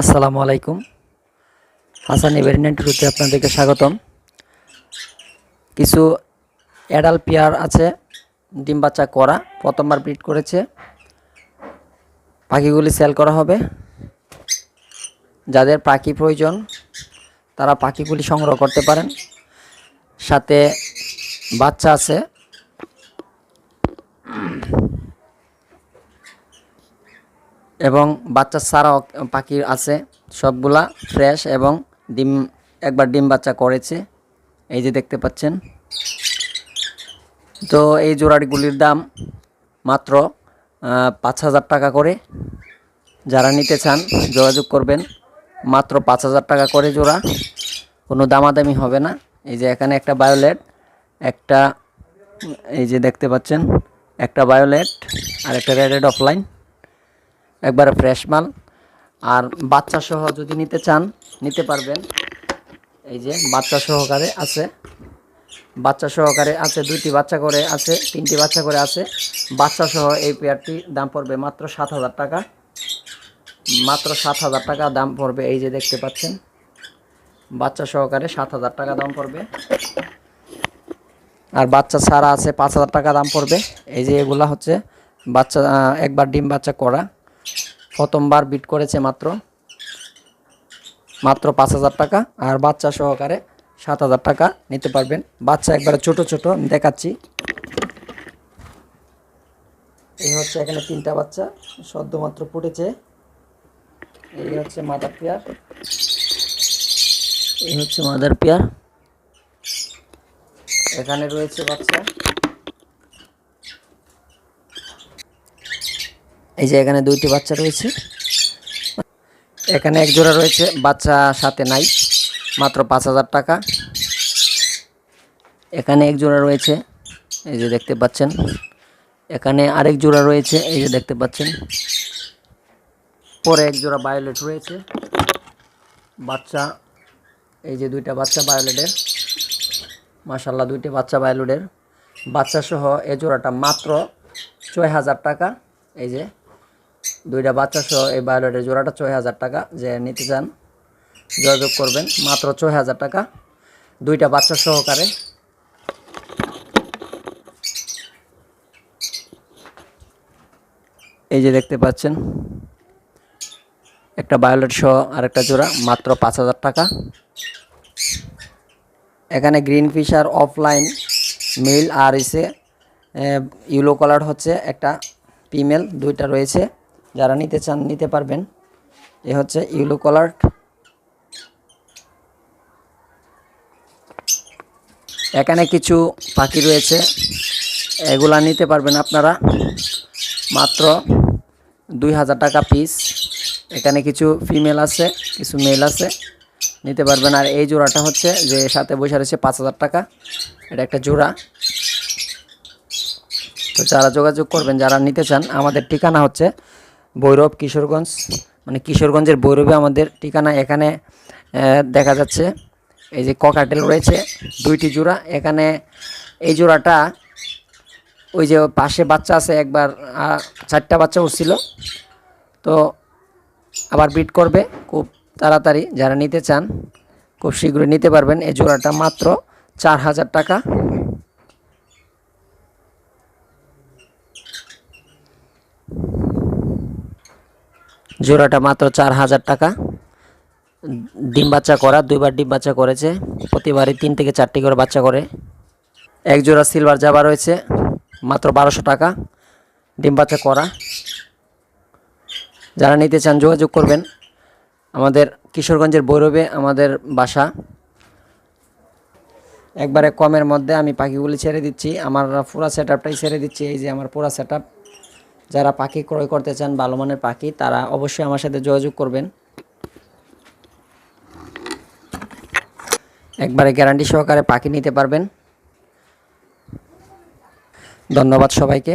আসসালামু আলাইকুম। হাসান এভারিনেন্ট রুতে আপনাদেরকে স্বাগতম। কিছু অ্যাডাল পেয়ার আছে, ডিম বাচ্চা করা, প্রথমবার ব্রিড করেছে। পাখিগুলি সেল করা হবে। যাদের পাখি প্রয়োজন, তারা পাখিগুলি সংগ্রহ করতে পারেন। সাথে বাচ্চা আছে এবং বাচ্চা ছাড়াও পাখি আছে, সবগুলা ফ্রেশ এবং ডিম, একবার ডিম বাচ্চা করেছে। এই যে দেখতে পাচ্ছেন। তো এই জোড়াগুলির দাম মাত্র পাঁচ হাজার টাকা করে। যারা নিতে চান, যোগাযোগ করবেন। মাত্র পাঁচ হাজার টাকা করে জোড়া। কোনো দামাদামি হবে না। এই যে এখানে একটা বায়োলেট একটা, এই যে দেখতে পাচ্ছেন, একটা বায়োলেট আর একটা রেডেড অফলাইন একবারে ফ্রেশ মাল। আর বাচ্চা সহ যদি নিতে চান, নিতে পারবেন। এই যে বাচ্চা সহকারে আছে। বাচ্চা সহকারে আছে, দুইটি বাচ্চা করে আছে, তিনটি বাচ্চা করে আছে। বাচ্চা সহ এই পেয়ারটি দাম পড়বে মাত্র সাত হাজার টাকা। মাত্র সাত হাজার টাকা দাম পড়বে, এই যে দেখতে পাচ্ছেন। বাচ্চা সহকারে সাত হাজার টাকা দাম পড়বে। আর বাচ্চা ছাড়া আছে পাঁচ হাজার টাকা দাম পড়বে। এই যে এগুলা হচ্ছে বাচ্চা একবার ডিম বাচ্চা করা। প্রথমবার বিট করেছে মাত্র। মাত্র পাঁচ হাজার টাকা আর বাচ্চা সহকারে সাত হাজার টাকা নিতে পারবেন। বাচ্চা একবারে ছোট ছোট দেখাচ্ছি। এই হচ্ছে এখানে তিনটা বাচ্চা সদ্য মাত্র ফুটেছে এই হচ্ছে মাদার পেয়ার এই হচ্ছে মাদার পেয়ার এখানে রয়েছে বাচ্চা। এই যে এখানে দুইটি বাচ্চা রয়েছে। এখানে এক জোড়া রয়েছে, বাচ্চা সাথে নাই, মাত্র পাঁচ হাজার টাকা। এখানে এক জোড়া রয়েছে, এই যে দেখতে পাচ্ছেন। এখানে আরেক জোড়া রয়েছে, এই যে দেখতে পাচ্ছেন। পরে এক জোড়া বায়োলেট রয়েছে। বাচ্চা, এই যে দুইটা বাচ্চা বায়োলেটের মাশাল্লাহ দুইটি বাচ্চা বায়োলেটের বাচ্চা সহ এ জোড়াটা মাত্র ছয় হাজার টাকা, এই যে দুইটা বাচ্চা সহ এই বায়োলেটের জোড়াটা ছয় হাজার টাকা, যে নিতে চান, যোগাযোগ করবেন, মাত্র ছয় হাজার টাকা। দুইটা বাচ্চা সহকারে। এই যে দেখতে পাচ্ছেন, একটা বায়োলেট সহ আরেকটা জোড়া, মাত্র পাঁচ হাজার টাকা। এখানে গ্রিন ফিশার অফলাইন মেল আর এসে ইউলো কালার হচ্ছে একটা ফিমেল, দুইটা রয়েছে। যারা নিতে চান, নিতে পারবেন। এ হচ্ছে ইউলো কালার। এখানে কিছু পাখি রয়েছে, এগুলা নিতে পারবেন আপনারা। মাত্র দুই হাজার টাকা পিস এখানে কিছু ফিমেল আছে, কিছু মেল আছে, নিতে পারবেন। আর এই জোড়াটা হচ্ছে যে সাথে বসে রয়েছে পাঁচ হাজার টাকা। এটা একটা জোড়া। তো যারা যোগাযোগ করবেন, যারা নিতে চান, আমাদের ঠিকানা হচ্ছে ভৈরব, কিশোরগঞ্জ। মানে কিশোরগঞ্জের ভৈরবে আমাদের ঠিকানা এখানে দেখা যাচ্ছে। এই যে ককাটেল রয়েছে, দুইটি জোড়া। এখানে এই জোড়াটা ওই যে পাশে বাচ্চা আছে, একবার চারটা বাচ্চা উঠছিল। তো আবার বিট করবে। খুব তাড়াতাড়ি যারা নিতে চান, খুব শীঘ্রই নিতে পারবেন। এই জোড়াটা মাত্র চার হাজার টাকা। জোড়াটা মাত্র চার হাজার টাকা। ডিম বাচ্চা করা, দুইবার ডিম বাচ্চা করেছে। প্রতিবারই তিন থেকে চারটি করে বাচ্চা করে। এক জোড়া সিলভার জাবা রয়েছে, মাত্র বারোশো টাকা। ডিম বাচ্চা করা। যারা নিতে চান যোগাযোগ করবেন। আমাদের কিশোরগঞ্জের বৈরবে, আমাদের বাসা। একবারে কমের মধ্যে আমি পাখিগুলি ছেড়ে দিচ্ছি। আমার পুরা সেট আপটাই ছেড়ে দিচ্ছি। এই যে আমার পুরা সেট যারা পাখি ক্রয় করতে চান, ভালো মানের পাখি, তারা অবশ্যই আমার সাথে যোগাযোগ করবেন। একবারে গ্যারান্টি সহকারে পাখি নিতে পারবেন। ধন্যবাদ সবাইকে।